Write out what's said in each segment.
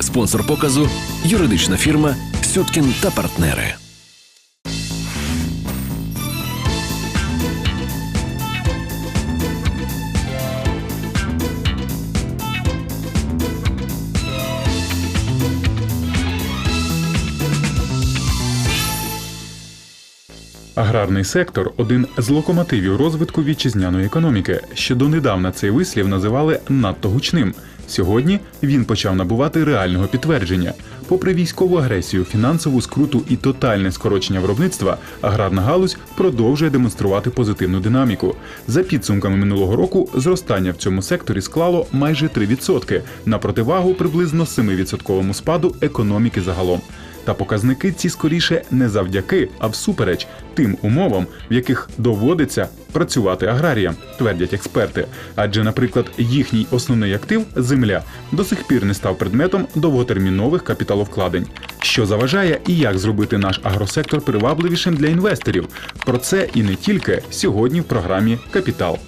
Спонсор показу юридична фірма Сюткін та партнери. Аграрний сектор один з локомотивів розвитку вітчизняної економіки. Ще донедавна цей вислів називали надто гучним. Сьогодні він почав набувати реального підтвердження. Попри військову агресію, фінансову скруту і тотальне скорочення виробництва, аграрна галузь продовжує демонструвати позитивну динаміку. За підсумками минулого року, зростання в цьому секторі склало майже 3% на противагу приблизно 7% спаду економіки загалом. Та показники ці скоріше не завдяки, а всупереч тим умовам, в яких доводиться працювати аграріям, твердять експерти. Адже, наприклад, їхній основний актив земля до сих пір не став предметом довготермінових капіталовкладень. Що заважає і як зробити наш агросектор привабливішим для інвесторів? Про це і не тільки сьогодні в програмі Капітал.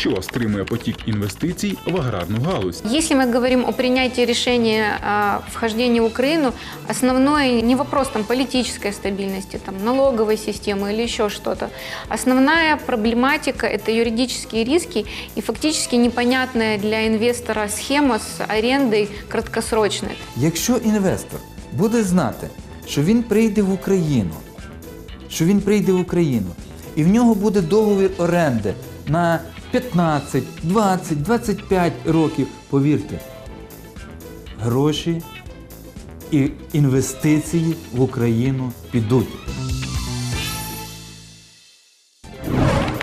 Що стримує потік інвестицій в аграрну галузь? Если мы говорим о принятии решения о вхождении в Украину, основной не вопрос там, политической стабильности, там, налоговой системы или еще что-то. Основная проблематика – это юридические риски и фактически непонятная для инвестора схема с арендой краткосрочной. Якщо інвестор буде знати, що він прийде в Україну, що він прийде в Україну, і в нього буде договір оренди на 15, 20, 25 років, повірте, гроші і інвестиції в Україну підуть.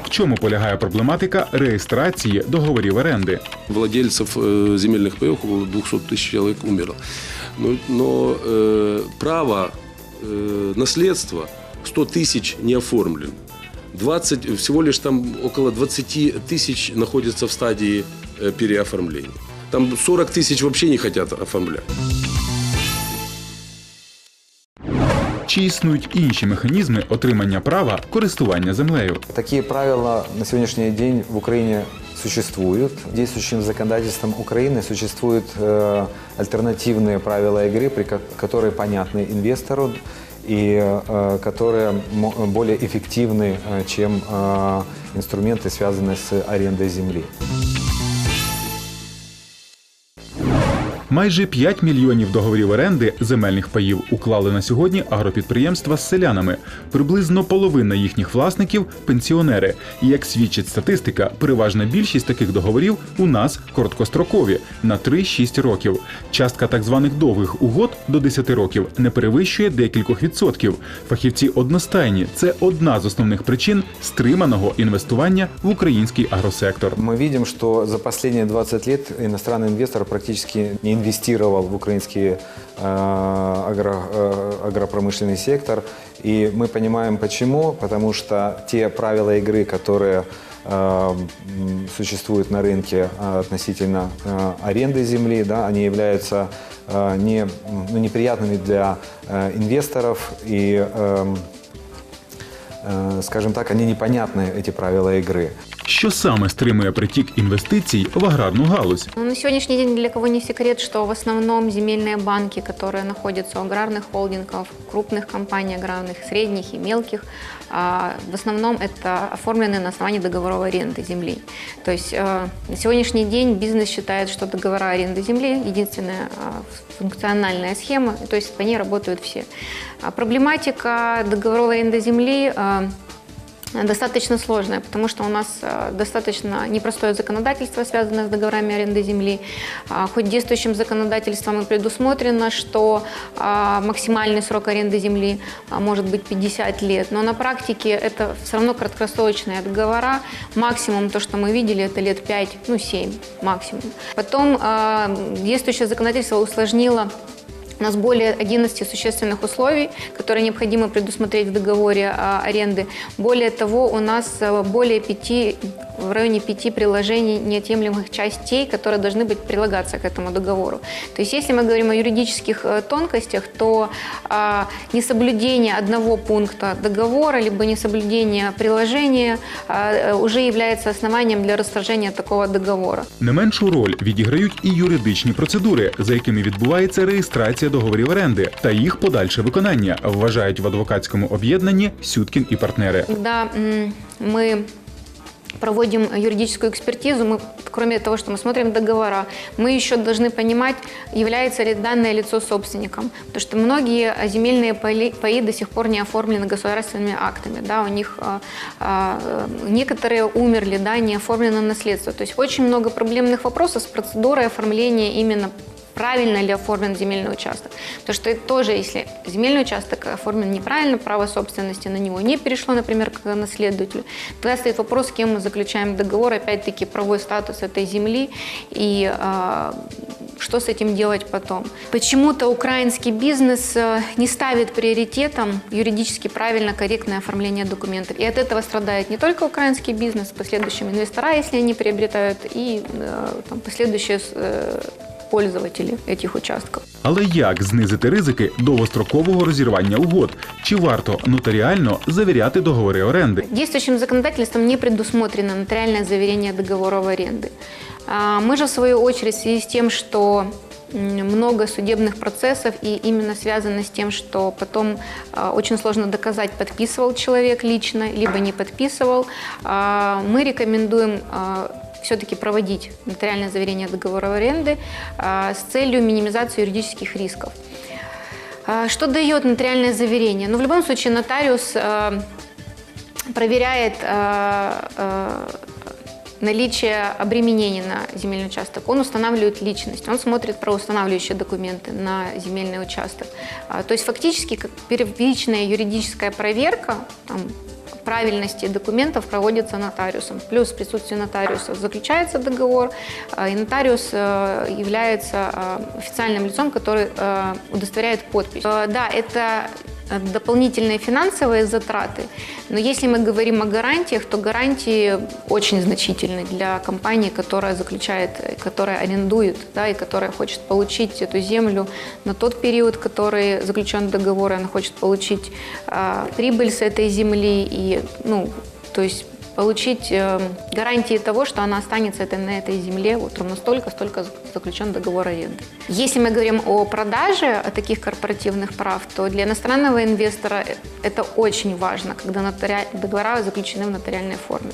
В чому полягає проблематика реєстрації договорів оренди? Владельцев э, земельных паев около 200 тысяч человек умерло. Но, но э, право э, наследства 100 тысяч не оформлено. 20, всего лишь там около 20 тысяч находятся в стадии э, переоформления. Там 40 тысяч вообще не хотят оформлять. Чи існують інші механізми отримання права користування землею? Такие правила на сегодняшний день в Украине существуют. Действующим законодательством Украины существуют э, альтернативные правила игры, при ко- которые понятны инвестору и э, которые мо- более эффективны, э, чем э, инструменты, связанные с арендой земли. Майже 5 мільйонів договорів оренди земельних паїв уклали на сьогодні агропідприємства з селянами. Приблизно половина їхніх власників пенсіонери. І як свідчить статистика, переважна більшість таких договорів у нас короткострокові на 3-6 років. Частка так званих довгих угод до 10 років не перевищує декількох відсотків. Фахівці одностайні це одна з основних причин стриманого інвестування в український агросектор. Мы видим, что за последние 20 лет иностранный инвестор практически не инвестировал в украинский э, агро- э, агропромышленный сектор. И мы понимаем почему. Потому что те правила игры, которые э, существуют на рынке относительно аренды земли, да, они являются не, ну, неприятными для инвесторов и, эм, скажем так, они непонятны, эти правила игры. Що саме стримує притік інвестицій в аграрну галузь? Ну, На сегодняшний день ни для кого не секрет, что в основном земельные банки, которые находятся у аграрных холдингов, крупных компаний аграрных, средних и мелких, а, в основном это оформлены на основании договоров аренды земли. То есть э, на сегодняшний день бизнес считает, что договора аренды земли единственная а, функциональная схема, то есть по ней работают все. А Проблематика договоров аренды земли э, достаточно сложная, потому что у нас э, достаточно непростое законодательство, связанное с договорами аренды земли. А, Хоть действующим законодательством и предусмотрено, что а, максимальный срок аренды земли а, может быть 50 лет, но на практике это все равно краткосрочные договора. Максимум то, что мы видели, это лет 5, ну 7 максимум. Потом а, действующее законодательство усложнило у нас более 11 существенных условий, которые необходимо предусмотреть в договоре а, аренды. Более того, у нас э, более пяти в районе пяти приложений неотъемлемых частей, которые должны быть прилагаться к этому договору. То есть если мы говорим о юридических э, тонкостях, то а, несоблюдение одного пункта договора, либо несоблюдение приложения а, э, уже является основанием для расторжения такого договора. Не меншу роль відіграють і юридичні процедури, за якими відбувається реєстрація договорів оренди та їх подальше виконання, вважають в адвокатському об'єднанні Сюткін і партнери. Когда м, мы проводим юридическую экспертизу, мы, кроме того, что мы смотрим договора, мы еще должны понимать, является ли данное лицо собственником. Потому что многие а, земельные поли- паи до сих пор не оформлены государственными актами. Да, у них а, а, э, некоторые умерли, да, не оформлено наследство. То есть очень много проблемных вопросов с процедурой оформления именно правильно ли оформлен земельный участок. Потому что это тоже, если земельный участок оформлен неправильно, право собственности на него не перешло, например, к наследователю, тогда стоит вопрос, с кем мы заключаем договор, опять-таки правовой статус этой земли и а, что с этим делать потом. Почему-то украинский бизнес э, не ставит приоритетом юридически правильно, корректное оформление документов. И от этого страдает не только украинский бизнес, в последующем инвестора, если они приобретают, и э, там, последующие э, пользователи этих участков. Але як знизити ризики довгострокового розірвання угод? Чи варто нотаріально завіряти договори оренди? Действующим законодательством не предусмотрено нотариальное заверение договоров аренды. А, Мы же, в свою очередь, в связи с тем, что м, много судебных процессов и именно связано с тем, что потом а, очень сложно доказать, подписывал человек лично, либо не подписывал, а, мы рекомендуем все-таки проводить нотариальное заверение договора аренды а, с целью минимизации юридических рисков. А, Что дает нотариальное заверение? Ну, в любом случае, нотариус а, проверяет наличие обременений на земельный участок, он устанавливает личность, он смотрит правоустанавливающие документы на земельный участок. То есть фактически как первичная юридическая проверка там, правильности документов проводится нотариусом. Плюс в присутствии нотариуса заключается договор, а, и нотариус э, является э, официальным лицом, который э, удостоверяет подпись. Э, Да, это э, дополнительные финансовые затраты. Но если мы говорим о гарантиях, то гарантии очень значительны для компании, которая заключает, э, которая арендует, да, и которая хочет получить эту землю на тот период, который заключен договор, и она хочет получить а, прибыль с этой земли и, ну, то есть получить э, гарантии того, что она останется это, на этой земле вот ровно столько, столько заключен договор аренды. Если мы говорим о продаже о таких корпоративных прав, то для иностранного инвестора э- это очень важно, когда нотари... договора заключены в нотариальной форме.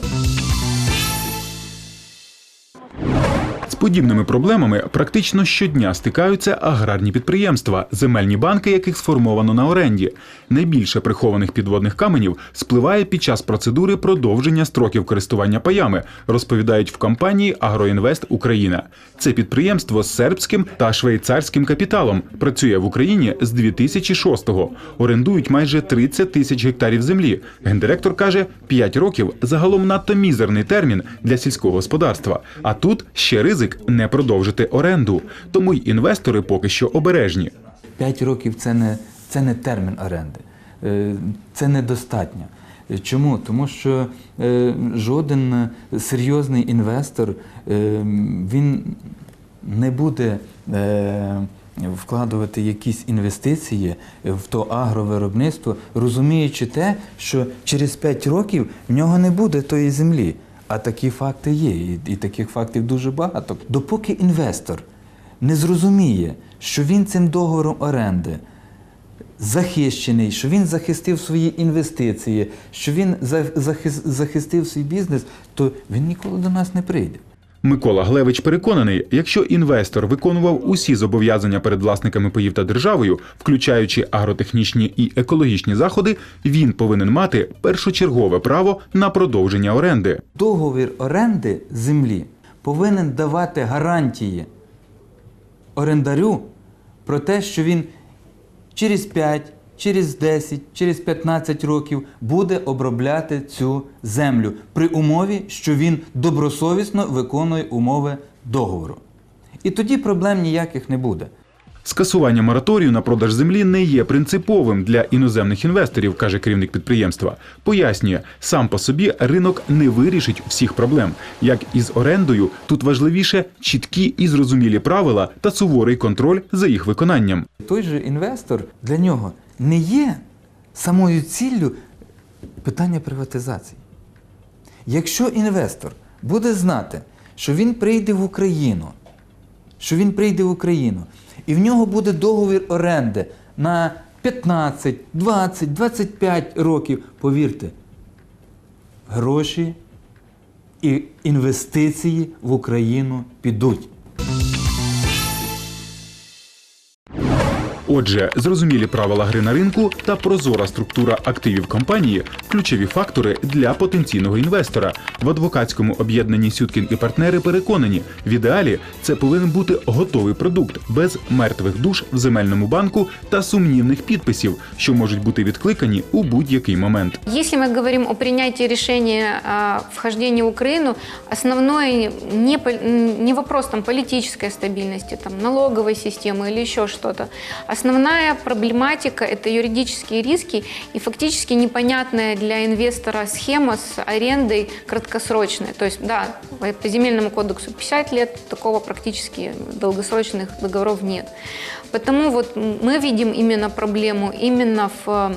Подібними проблемами практично щодня стикаються аграрні підприємства, земельні банки, яких сформовано на оренді. Найбільше прихованих підводних каменів спливає під час процедури продовження строків користування паями, розповідають в компанії Агроінвест Україна. Це підприємство з сербським та швейцарським капіталом працює в Україні з 2006-го. Орендують майже 30 тисяч гектарів землі. Гендиректор каже, 5 років загалом надто мізерний термін для сільського господарства. А тут ще ризик не продовжити оренду. Тому й інвестори поки що обережні. 5 років це не, це не термін оренди. Е, Це недостатньо. Чому? Тому що е, жоден серйозний інвестор е, він не буде вкладувати якісь інвестиції в то агровиробництво, розуміючи те, що через 5 років в нього не буде тої землі. А такі факти є, і, і таких фактів дуже багато. Допоки інвестор не зрозуміє, що він цим договором оренди захищений, що він захистив свої інвестиції, що він захис- захистив свій бізнес, то він ніколи до нас не прийде. Микола Глевич переконаний, якщо інвестор виконував усі зобов'язання перед власниками паїв та державою, включаючи агротехнічні і екологічні заходи, він повинен мати першочергове право на продовження оренди. Договір оренди землі повинен давати гарантії орендарю про те, що він через 5, через 10, через 15 років буде обробляти цю землю при умові, що він добросовісно виконує умови договору. І тоді проблем ніяких не буде. Скасування мораторію на продаж землі не є принциповим для іноземних інвесторів, каже керівник підприємства. Пояснює, сам по собі ринок не вирішить всіх проблем. Як із орендою, тут важливіше чіткі і зрозумілі правила та суворий контроль за їх виконанням. Той же інвестор для нього не є самою ціллю питання приватизації. Якщо інвестор буде знати, що він прийде в Україну, що він прийде в Україну, і в нього буде договір оренди на 15, 20, 25 років, повірте, гроші і інвестиції в Україну підуть. Отже, зрозумілі правила гри на ринку та прозора структура активів компанії ключові фактори для потенційного інвестора. В адвокатському об'єднанні Сюткін і партнери переконані, в ідеалі це повинен бути готовий продукт без мертвих душ в земельному банку та сумнівних підписів, що можуть бути відкликані у будь-який момент. Если мы говорим о принятии решения о вхождении в Украину, основной не, не вопрос там, политической стабильности, там, налоговой системы или еще что-то. Основная проблематика – это юридические риски и фактически непонятная для инвестора схема с арендой краткосрочной. То есть, да, по земельному кодексу 50 лет, такого практически долгосрочных договоров нет. Потому вот мы видим именно проблему именно в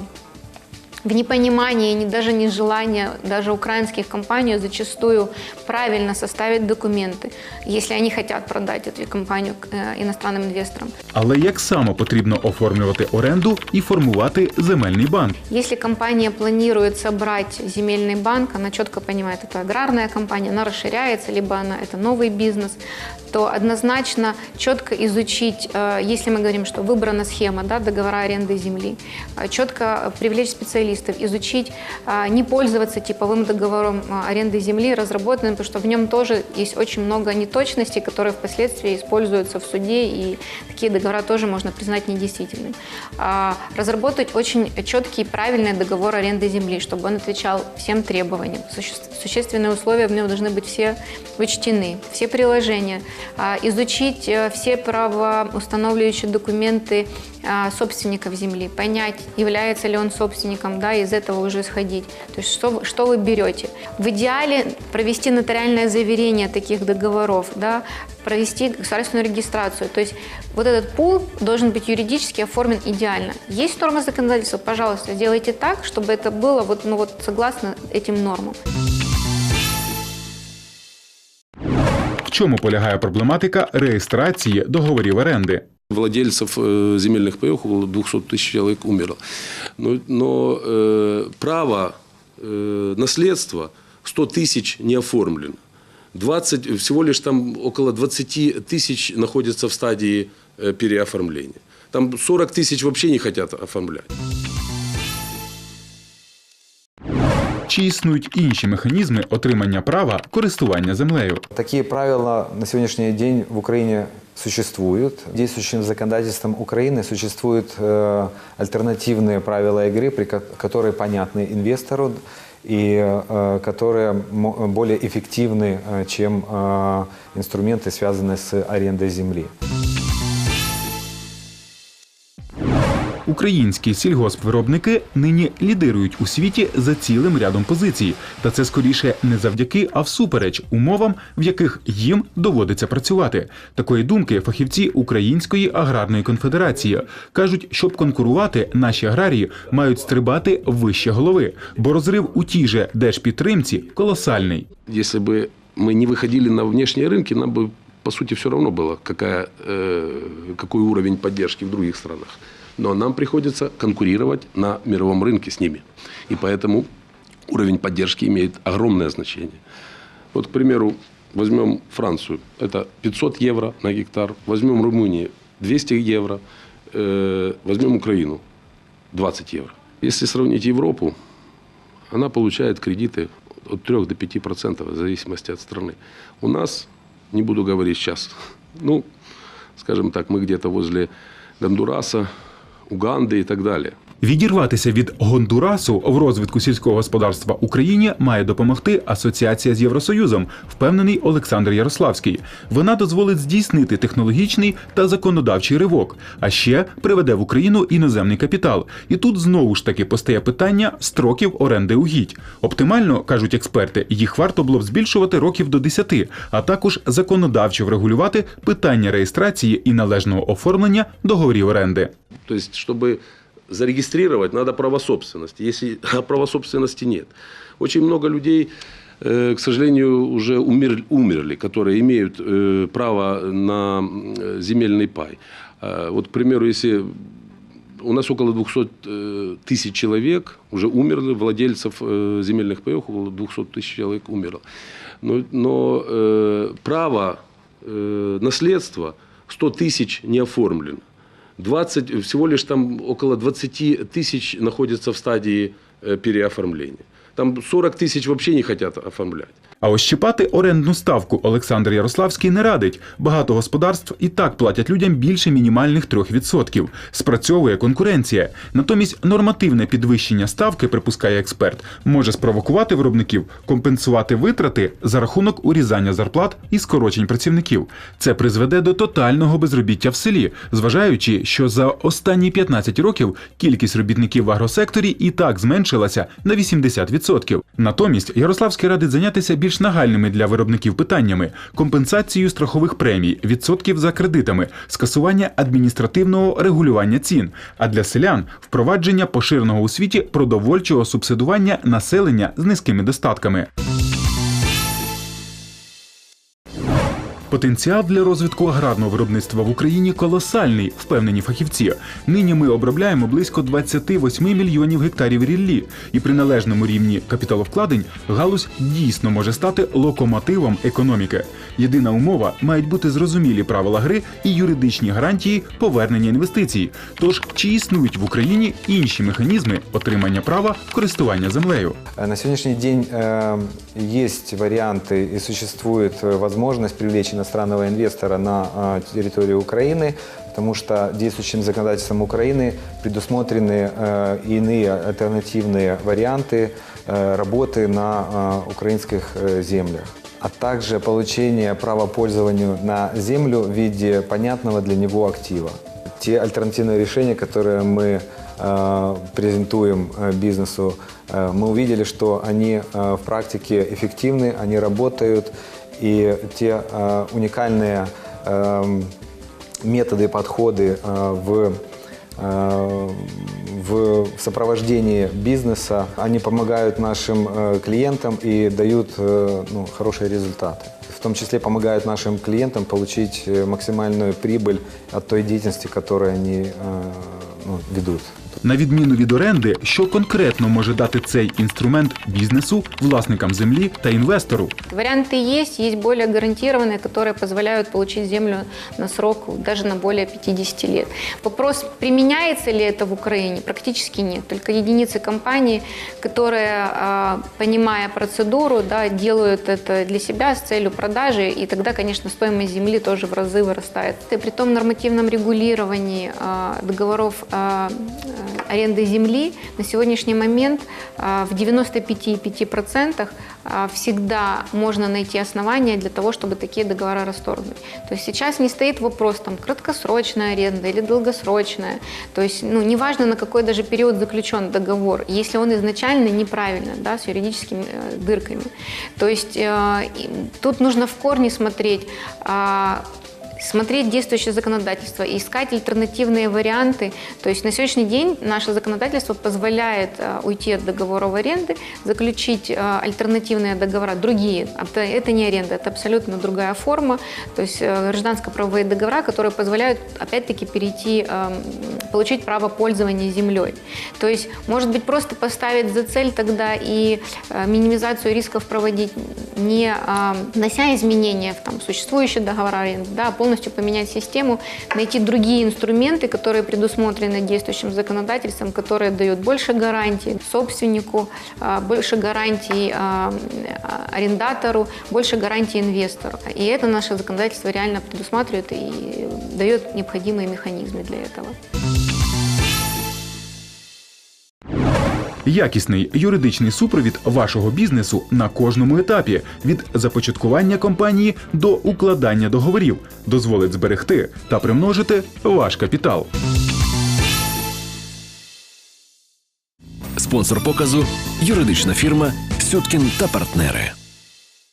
в непонимании, не- даже не желание даже украинских компаний зачастую правильно составить документы, если они хотят продать эту компанию к, э, иностранным инвесторам. Але як саме потрібно оформлювати оренду і формувати земельний банк? Если компания планирует собрать земельный банк, она четко понимает, это аграрная компания, она расширяется, либо она это новый бизнес, то однозначно четко изучить, э, если мы говорим, что выбрана схема да, договора аренды земли, э, четко привлечь специалистов, изучить, э, не пользоваться типовым договором э, аренды земли, разработанным, потому что в нем тоже есть очень много неточностей, которые впоследствии используются в суде, и такие договора тоже можно признать недействительными. А, Разработать очень четкий и правильный договор аренды земли, чтобы он отвечал всем требованиям. Суще- Существенные условия в нем должны быть все учтены, все приложения. А, Изучить э, все правоустанавливающие документы а, собственников земли, понять, является ли он собственником, да, из этого уже исходить. То есть что, вы- что вы берете. В идеале провести нотариальное заверение таких договоров, да, провести государственную регистрацию. То есть вот этот пул должен быть юридически оформлен идеально. Есть нормы законодательства, пожалуйста, сделайте так, чтобы это было вот, ну вот согласно этим нормам. В чому полягає проблематика реєстрації договорів оренди? Владельцев э, земельных паев около 200 тысяч человек умерло. Но, но э, право э, наследства 100 тысяч не оформлено. 20, всего лишь там около 20 тысяч находятся в стадии э, переоформления. Там 40 тысяч вообще не хотят оформлять. Чи існують інші механізми отримання права користування землею? Такие правила на сегодняшний день в Украине существуют. Действующим законодательством Украины существуют э, альтернативные правила игры, при ко- которые понятны инвестору и э, которые мо- более эффективны, э, чем э, инструменты, связанные с арендой земли. Українські сільгоспвиробники нині лідирують у світі за цілим рядом позицій, та це скоріше не завдяки, а всупереч умовам, в яких їм доводиться працювати. Такої думки фахівці Української аграрної конфедерації кажуть, щоб конкурувати, наші аграрії мають стрибати вище голови, бо розрив у тій же держпідтримці колосальний. Если бы мы не выходили на внешние рынки, нам бы, по сути, все равно было, какая, э, какой уровень поддержки в других странах. Но нам приходится конкурировать на мировом рынке с ними. И поэтому уровень поддержки имеет огромное значение. Вот, к примеру, возьмем Францию. Это 500 евро на гектар. Возьмем Румынию 200 евро. Э, Возьмем Украину 20 евро. Если сравнить Европу, она получает кредиты от 3 до 5 процентов в зависимости от страны. У нас, не буду говорить сейчас, ну, скажем так, мы где-то возле Гондураса, Уганды и так далее. Відірватися від Гондурасу в розвитку сільського господарства Україні має допомогти асоціація з Євросоюзом, впевнений Олександр Ярославський. Вона дозволить здійснити технологічний та законодавчий ривок, а ще приведе в Україну іноземний капітал. І тут знову ж таки постає питання строків оренди угідь. Оптимально кажуть експерти, їх варто було б збільшувати років до 10, а також законодавчо врегулювати питання реєстрації і належного оформлення договорів оренди. То есть, чтобы зарегистрировать, надо право собственности. Если а права собственности нет. Очень много людей, э, к сожалению, уже умер- умерли, которые имеют э, право на м, земельный пай. А, Вот, к примеру, если у нас около 200 э, тысяч человек уже умерли, владельцев э, земельных паев около 200 тысяч человек умерло. Но, но э, право э, наследства 100 тысяч не оформлено. 20, всего лишь там около 20 тысяч находятся в стадии э, переоформления. Там 40 тысяч вообще не хотят оформлять. А ось щипати орендну ставку Олександр Ярославський не радить. Багато господарств і так платять людям більше мінімальних 3%. Спрацьовує конкуренція. Натомість нормативне підвищення ставки, припускає експерт, може спровокувати виробників компенсувати витрати за рахунок урізання зарплат і скорочень працівників. Це призведе до тотального безробіття в селі, зважаючи, що за останні 15 років кількість робітників в агросекторі і так зменшилася на 80%. Натомість Ярославський радить зайнятися більш нагальними для виробників питаннями: компенсацію страхових премій, відсотків за кредитами, скасування адміністративного регулювання цін. А для селян впровадження поширеного у світі продовольчого субсидування населення з низькими достатками. Потенціал для розвитку аграрного виробництва в Україні колосальний, впевнені фахівці. Нині ми обробляємо близько 28 мільйонів гектарів ріллі, і при належному рівні капіталовкладень галузь дійсно може стати локомотивом економіки. Єдина умова мають бути зрозумілі правила гри і юридичні гарантії повернення інвестицій. Тож чи існують в Україні інші механізми отримання права користування землею? Э, На сегодняшний день э, есть варианты и существует э, возможность привлечь иностранного инвестора на э, территорию Украины, потому что действующим законодательством Украины предусмотрены э, иные альтернативные варианты э, работы на э, украинских э, землях а также получение права пользованию на землю в виде понятного для него актива. Те альтернативные решения, которые мы э, презентуем э, бизнесу, э, мы увидели, что они э, в практике эффективны, они работают, и те э, уникальные эм, методы и подходы э, в э, в сопровождении бизнеса, они помогают нашим э, клиентам и дают э, ну, хорошие результаты. В том числе помогают нашим клиентам получить э, максимальную прибыль от той деятельности, которую они э, ну, ведут. На відміну від оренди, що конкретно може дати цей інструмент бізнесу, власникам землі та інвестору? Варианты есть, есть более гарантированные, которые позволяют получить землю на срок даже на более 50 лет. Вопрос, применяется ли это в Украине, практически нет. Только единицы компаний, которые, а, понимая процедуру, да, делают это для себя с целью продажи, и тогда, конечно, стоимость земли тоже в разы вырастает. И при том нормативном регулировании а, договоров а, э, аренды земли на сегодняшний момент а, в 95,5% а, всегда можно найти основания для того, чтобы такие договора расторгнуть. То есть сейчас не стоит вопрос там краткосрочная аренда или долгосрочная. То есть ну, неважно на какой даже период заключен договор, если он изначально неправильно, да, с юридическими э, дырками. То есть э, тут нужно в корне смотреть, а, смотреть действующее законодательство и искать альтернативные варианты. То есть на сегодняшний день наше законодательство позволяет э, уйти от договоров аренды, заключить э, альтернативные договора, другие. Это, это не аренда, это абсолютно другая форма. То есть э, гражданско-правовые договора, которые позволяют опять-таки перейти, э, получить право пользования землей. То есть, может быть, просто поставить за цель тогда и э, минимизацию рисков проводить, не э, внося изменения в там, существующие договора аренды, да, а полностью поменять систему, найти другие инструменты, которые предусмотрены действующим законодательством, которые дают больше гарантий собственнику, э, больше гарантий арендатору, больше гарантий инвестору. И это наше законодательство реально предусматривает и дает необходимые механизмы для этого. Якісний юридичний супровід вашого бізнесу на кожному етапі від започаткування компанії до укладання договорів дозволить зберегти та примножити ваш капітал. Спонсор показу юридична фірма Сюткін та партнери.